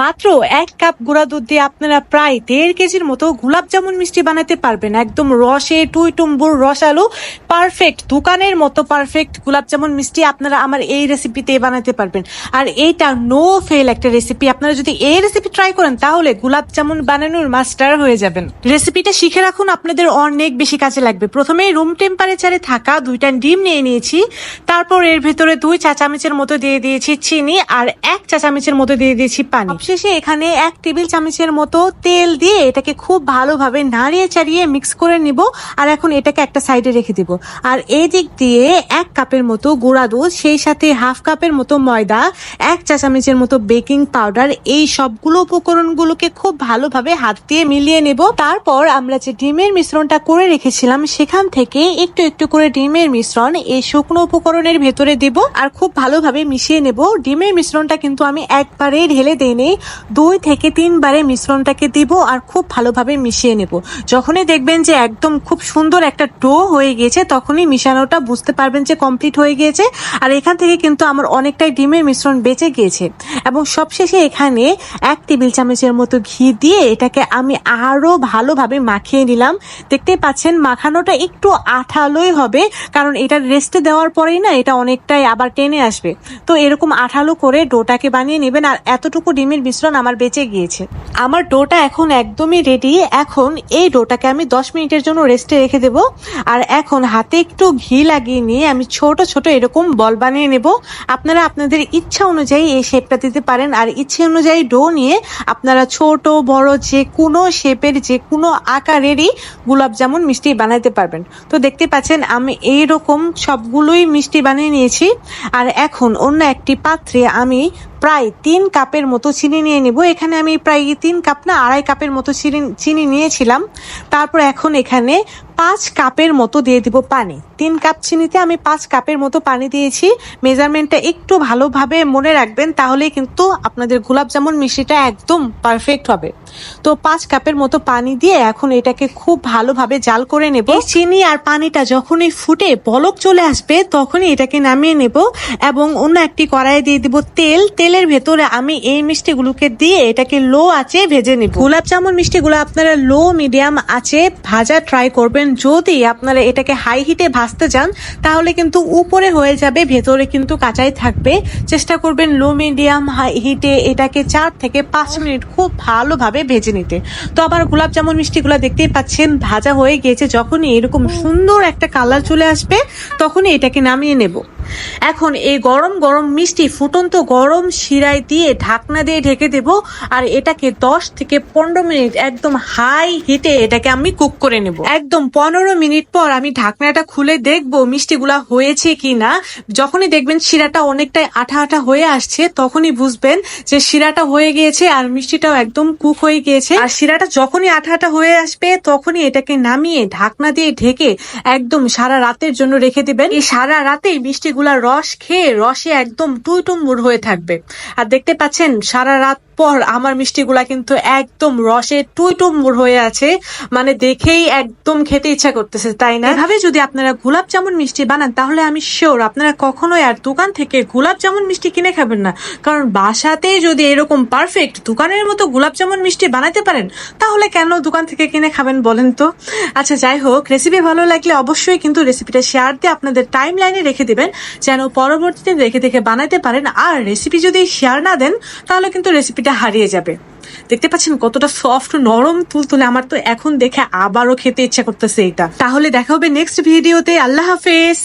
মাত্র এক কাপ গুঁড়া দুধ দিয়ে আপনারা প্রায় দেড় কেজির মতো গোলাপ জামুন মিষ্টি বানাতে পারবেন। একদম রসে টুই টুম্বুর রসালো পারফেক্ট দোকানের মতো পারফেক্ট গোলাপ জামুন মিষ্টি আপনারা আমার এই রেসিপিতে বানাতে পারবেন। আর এইটা নো ফেল একটা রেসিপি আপনারা যদি এই রেসিপি ট্রাই করেন, তাহলে গোলাপ জামুন বানানোর মাস্টার হয়ে যাবেন। রেসিপিটা শিখে রাখুন, আপনাদের অনেক বেশি কাজে লাগবে। প্রথমেই রুম টেম্পারেচারে থাকা দুইটা ডিম নিয়ে নিয়েছি। তারপর এর ভেতরে দুই চা চামচের মতো দিয়ে দিয়েছি চিনি আর এক চা চামচের মতো দিয়ে দিয়েছি পানি। শেষে এখানে এক টেবিল চামচের মতো তেল দিয়ে এটাকে খুব ভালোভাবে নাড়িয়ে চাড়িয়ে মিক্স করে নিব আর এখন এটাকে একটা সাইডে রেখে দিব। আর এই দিক দিয়ে এক কাপের মতো গুঁড়া দুধ, সেই সাথে হাফ কাপের মতো ময়দা, এক চা চামচের মতো বেকিং পাউডার, এই সবগুলো উপকরণগুলোকে খুব ভালোভাবে হাত দিয়ে মিলিয়ে নেব। তারপর আমরা যে ডিমের মিশ্রণটা করে রেখেছিলাম, সেখান থেকে একটু একটু করে ডিমের মিশ্রণ এই শুকনো উপকরণের ভেতরে দেব। আর খুব ভালোভাবে মিশিয়ে নেব। ডিমের মিশ্রণটা কিন্তু আমি একবারে ঢেলে দেইনি। দুই থেকে তিনবারে মিশ্রণটাকে দিব আর খুব ভালোভাবে মিশিয়ে নেব। যখনই দেখবেন যে একদম খুব সুন্দর একটা ডো হয়ে গিয়েছে, তখনই মিশানোটা বুঝতে পারবেন যে কমপ্লিট হয়ে গিয়েছে। আর এখান থেকে কিন্তু আমার অনেকটাই ডিমের মিশ্রণ বেঁচে গিয়েছে। এবং সবশেষে এখানে এক টেবিল চামচের মতো ঘি দিয়ে এটাকে আমি আরও ভালোভাবে মাখিয়ে নিলাম। দেখতেই পাচ্ছেন মাখানোটা একটু আঠালোই হবে, কারণ এটা রেস্টে দেওয়ার পরেই না এটা অনেকটাই আবার টেনে আসবে। তো এরকম আঠালো করে ডোটাকে বানিয়ে নেবেন, আর এতটুকু ডিমের মিশ্রণ আমার বেঁচে গিয়েছে। আমার ডোটা এখন একদমই রেডি এখন এই ডোটাকে আমি দশ মিনিটের জন্য রেস্টে রেখে দেব। আর এখন হাতে একটু ঘি লাগিয়ে নিয়ে আমি ছোট ছোট এরকম বল বানিয়ে নেব। আপনারা আপনাদের ইচ্ছা অনুযায়ী এই শেপটা দিতে পারেন। আর ইচ্ছে অনুযায়ী ডো নিয়ে আপনারা ছোট, বড়, যে কোনো শেপের যে কোনো আকারেরই গোলাপ জামুন মিষ্টি বানাইতে পারবেন। তো দেখতে পাচ্ছেন, আমি এই রকম সবগুলোই মিষ্টি বানিয়ে নিয়েছি। আর এখন অন্য একটি পাত্রে আমি প্রায় তিন কাপের মতো চিনি নিয়ে নিব। এখানে আমি প্রায় তিন কাপ না, আড়াই কাপের মতো চিনি চিনি নিয়েছিলাম। তারপর এখন এখানে পাঁচ কাপের মতো দিয়ে দিব পানি। তিন কাপ চিনিতে আমি পাঁচ কাপের মতো পানি দিয়েছি। মেজারমেন্টটা একটু ভালোভাবে মনে রাখবেন, তাহলেই কিন্তু আপনাদের গোলাপ জামুন মিষ্টিটা একদম পারফেক্ট হবে। তো পাঁচ কাপের মতো পানি দিয়ে এখন এটাকে খুব ভালোভাবে জাল করে নেব। চিনি আর পানিটা যখনই ফুটে বলক চলে আসবে, তখনই এটাকে নামিয়ে নেব এবং অন্য একটি কড়াইয়ে দিয়ে দিব তেল। তেলের ভেতরে আমি এই মিষ্টিগুলোকে দিয়ে এটাকে লো আছে ভেজে নেব। গোলাপ জামুন মিষ্টিগুলো আপনারা লো, মিডিয়াম আছে ভাজা ট্রাই করবেন। যদি আপনারা এটাকে হাই হিটে ভাজতে যান, তাহলে কিন্তু উপরে হয়ে যাবে, ভেতরে কিন্তু কাঁচাই থাকবে। চেষ্টা করবেন লো মিডিয়াম হাই হিটে এটাকে চার থেকে পাঁচ মিনিট খুব ভালোভাবে ভেজে নিতে। তো আবার গোলাপ জামুন মিষ্টিগুলো দেখতেই পাচ্ছেন, ভাজা হয়ে গিয়েছে। যখনই এরকম সুন্দর একটা কালার চলে আসবে, তখনই এটাকে নামিয়ে নেব। এখন এই গরম গরম মিষ্টি ফুটন্ত গরম শিরায় দিয়ে ঢাকনা দিয়ে ঢেকে দেব, আর এটাকে দশ থেকে পনেরো মিনিট একদম হাই হিটে এটাকে আমি কুক করে নেব। একদম পনেরো মিনিট পর আমি ঢাকনাটা খুলে দেখব মিষ্টিগুলা হয়েছে কি না যখনই দেখবেন শিরাটা অনেকটাই আঠা আঠা হয়ে আসছে, তখনই বুঝবেন যে শিরাটা হয়ে গিয়েছে আর মিষ্টিটাও একদম কুক হয়ে গিয়েছে। আর শিরাটা যখনই আঠা আঠা হয়ে আসবে, তখনই এটাকে নামিয়ে ঢাকনা দিয়ে ঢেকে একদম সারা রাতের জন্য রেখে দেবেন। এই সারা রাতেই মিষ্টিগুলার রস খেয়ে রসে একদম টুইটুম্বুর হয়ে থাকবে। আর দেখতে পাচ্ছেন, সারা রাত পর আমার মিষ্টিগুলা কিন্তু একদম রসে টুইটুম্বুর হয়ে আছে। মানে দেখেই একদম খেতে ইচ্ছা করতেছে, তাই না? এভাবে যদি আপনারা গোলাপ জামুন মিষ্টি বানান, তাহলে আমি শিওর আপনারা কখনোই আর দোকান থেকে গোলাপ জামুন মিষ্টি কিনে খাবেন না। কারণ বাসাতে যদি এরকম পারফেক্ট দোকানের মতো গোলাপ জামুন মিষ্টি বানাতে পারেন, তাহলে কেন দোকান থেকে কিনে খাবেন বলেন তো? আচ্ছা যাই হোক রেসিপি ভালো লাগলে অবশ্যই কিন্তু রেসিপিটা শেয়ার দিয়ে আপনাদের টাইম লাইনে রেখে দেবেন। যেন পরবর্তীতে দেখে দেখে বানাতে পারেন। আর রেসিপি যদি শেয়ার না দেন, তাহলে কিন্তু রেসিপিটা হারিয়ে যাবে। দেখতে পাচ্ছেন কতটা সফট নরম তুলতুলে। আমার তো এখন দেখে আবারও খেতে ইচ্ছা করতেছে এটা। তাহলে দেখা হবে নেক্সট ভিডিওতে আল্লাহ হাফেজ।